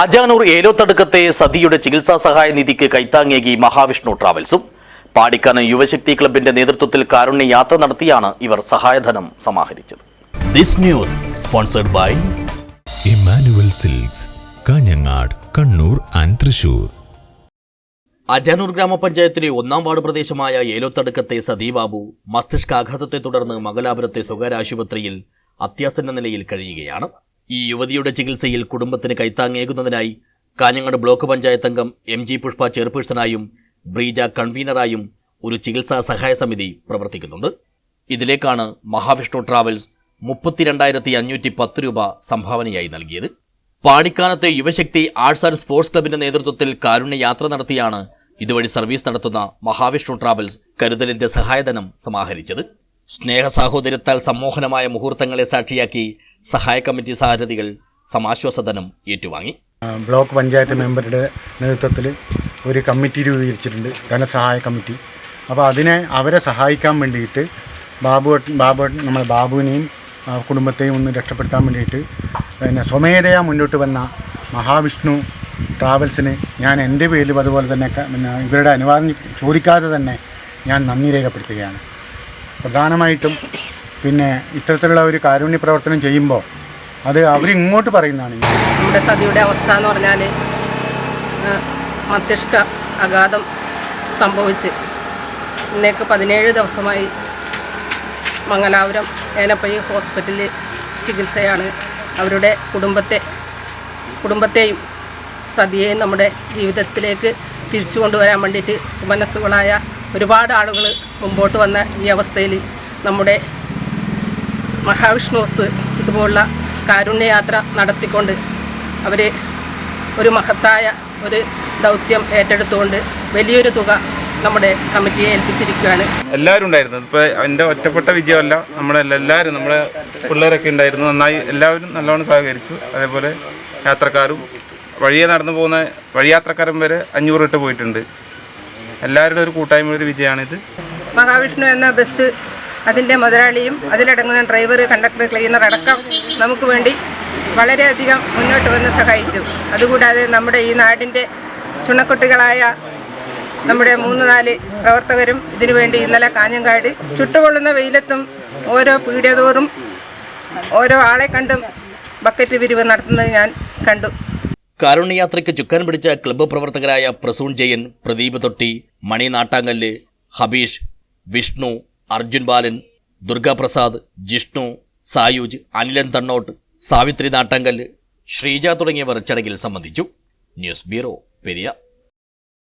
അജാനൂർ ഏലോത്തടുക്കത്തെ സതിയുടെ ചികിത്സാ സഹായ നിധിക്ക് കൈത്താങ്ങേകി മഹാവിഷ്ണു ട്രാവൽസും. പാടിക്കാനം യുവശക്തി ക്ലബിന്റെ നേതൃത്വത്തിൽ കാരുണ്യ യാത്ര നടത്തിയാണ് ഇവർ സഹായധനം സമാഹരിച്ചത്. This news sponsored by Emmanuel Silks Kanhangad Kannur and Thrissur. Ajanur ഗ്രാമപഞ്ചായത്തിലെ ഒന്നാം വാർഡ് പ്രദേശമായ ഏലോത്തടുക്കത്തെ സതീബാബു മസ്തിഷ്കാഘാതത്തെ തുടർന്ന് മംഗലാപുരത്തെ സ്വകാര്യ ആശുപത്രിയിൽ അത്യാസന്ന നിലയിൽ കഴിയുകയാണ്. ഈ യുവതിയുടെ ചികിത്സയിൽ കുടുംബത്തിന് കൈത്താങ്ങേകുന്നതിനായി കാഞ്ഞങ്ങാട് ബ്ലോക്ക് പഞ്ചായത്ത് അംഗം എം ജി പുഷ്പ ചെയർപേഴ്സണായും ബ്രീജ കൺവീനറായും ഒരു ചികിത്സാ സഹായ സമിതി പ്രവർത്തിക്കുന്നുണ്ട്. ഇതിലേക്കാണ് മഹാവിഷ്ണു ട്രാവൽസ് മുപ്പത്തിരണ്ടായിരത്തി അഞ്ഞൂറ്റി പത്ത് രൂപ സംഭാവനയായി നൽകിയത്. പാടിക്കാനത്തെ യുവശക്തി ആർട്സ് ആൻഡ് സ്പോർട്സ് ക്ലബിന്റെ നേതൃത്വത്തിൽ കാരുണ്യ യാത്ര നടത്തിയാണ് ഇതുവഴി സർവീസ് നടത്തുന്ന മഹാവിഷ്ണു ട്രാവൽസ് കരുതലിന്റെ സഹായധനം സമാഹരിച്ചത്. സ്നേഹ സാഹോദര്യത്താൽ സമ്മോഹനമായ മുഹൂർത്തങ്ങളെ സാക്ഷിയാക്കി സഹായ കമ്മിറ്റി സാരഥികൾ സമാശ്വാസധനം ഏറ്റുവാങ്ങി. ബ്ലോക്ക് പഞ്ചായത്ത് മെമ്പറുടെ നേതൃത്വത്തിൽ ഒരു കമ്മിറ്റി രൂപീകരിച്ചിട്ടുണ്ട് ധനസഹായ കമ്മിറ്റി. അപ്പോൾ അതിനെ അവരെ സഹായിക്കാൻ വേണ്ടിയിട്ട് ബാബു ബാബു നമ്മൾ ബാബുവിനെയും കുടുംബത്തെയും ഒന്ന് രക്ഷപ്പെടുത്താൻ വേണ്ടിയിട്ട് പിന്നെ സ്വമേധയാ മുന്നോട്ട് വന്ന മഹാവിഷ്ണു ട്രാവൽസിന് ഞാൻ എന്റെ പേരിലും അതുപോലെ തന്നെ പിന്നെ ഇവരുടെ അനുവാദം ചോദിക്കാതെ തന്നെ ഞാൻ നന്ദി രേഖപ്പെടുത്തുകയാണ്. പ്രധാനമായിട്ടും പിന്നെ ഇത്തരത്തിലുള്ള ഒരു കാരുണ്യ പ്രവർത്തനം ചെയ്യുമ്പോൾ അത് അവരിങ്ങോട്ട് പറയുന്നതാണ് നമ്മുടെ സതിയുടെ അവസ്ഥ എന്ന് പറഞ്ഞാൽ മസ്തിഷ്ക അഗാധം സംഭവിച്ച് ഇന്നേക്ക് പതിനേഴ് ദിവസമായി മംഗലാപുരം ഏനപ്പയ്യ ഹോസ്പിറ്റലിൽ ചികിത്സയാണ് അവരുടെ കുടുംബത്തെ കുടുംബത്തെയും സതിയെയും നമ്മുടെ ജീവിതത്തിലേക്ക് തിരിച്ചു കൊണ്ടുവരാൻ വേണ്ടിയിട്ട് സുമനസ്സുകളായ ഒരുപാട് ആളുകൾ മുമ്പോട്ട് വന്ന ഈ അവസ്ഥയിൽ നമ്മുടെ മഹാവിഷ്ണുസ് ഇതുപോലുള്ള കാരുണ്യയാത്ര നടത്തിക്കൊണ്ട് അവർ ഒരു മഹത്തായ ഒരു ദൗത്യം ഏറ്റെടുത്തുകൊണ്ട് വലിയൊരു തുക നമ്മുടെ കമ്മിറ്റിയെ ഏൽപ്പിച്ചിരിക്കുകയാണ്. എല്ലാവരും ഉണ്ടായിരുന്നു. ഇപ്പോൾ എന്റെ ഒറ്റപ്പെട്ട വിജയമല്ല നമ്മുടെ എല്ലാവരും നമ്മുടെ പിള്ളേരൊക്കെ ഉണ്ടായിരുന്നു. നന്നായി എല്ലാവരും നല്ലോണം സഹകരിച്ചു. അതേപോലെ യാത്രക്കാരും വഴിയെ നടന്നു പോകുന്ന വഴിയാത്രക്കാരൻ വരെ അഞ്ഞൂറ് ഇട്ട് പോയിട്ടുണ്ട്. എല്ലാവരുടെ ഒരു കൂട്ടായ്മ ഒരു വിജയമാണിത്. മഹാവിഷ്ണു എന്ന ബസ് അതിന്റെ മുതലാളിയും അതിലടങ്ങുന്ന ഡ്രൈവർ കണ്ടക്ടർ ക്ലീനർ അടക്കം നമുക്ക് വേണ്ടി വളരെയധികം മുന്നോട്ട് വന്ന് സഹായിച്ചു. അതുകൂടാതെ നമ്മുടെ ഈ നാടിന്റെ ചുണക്കുട്ടികളായ നമ്മുടെ മൂന്ന് നാല് പ്രവർത്തകരും ഇതിനുവേണ്ടി ഇന്നലെ കാഞ്ഞങ്കാട് ചുട്ടുകൊള്ളുന്ന വെയിലത്തും ഓരോ പീഡിയതോറും ഓരോ ആളെ കണ്ടും ബക്കറ്റ് പിരിവ് നടത്തുന്നത് ഞാൻ കണ്ടു. കാരുണ്യയാത്രയ്ക്ക് ചുക്കാൻ പിടിച്ച ക്ലബ്ബ് പ്രവർത്തകരായ പ്രസൂൺ ജയൻ പ്രദീപ് തൊട്ടി മണി നാട്ടാങ്കല്ല് ഹബീഷ് വിഷ്ണു അർജുൻ ബാലൻ ദുർഗാപ്രസാദ് ജിഷ്ണു സായുജ് അനിലൻ തണ്ണോട്ട് സാവിത്രി നാട്ടാങ്കല്ല് ശ്രീജ തുടങ്ങിയവർ ചടങ്ങിൽ സംബന്ധിച്ചു. News bureau Periya.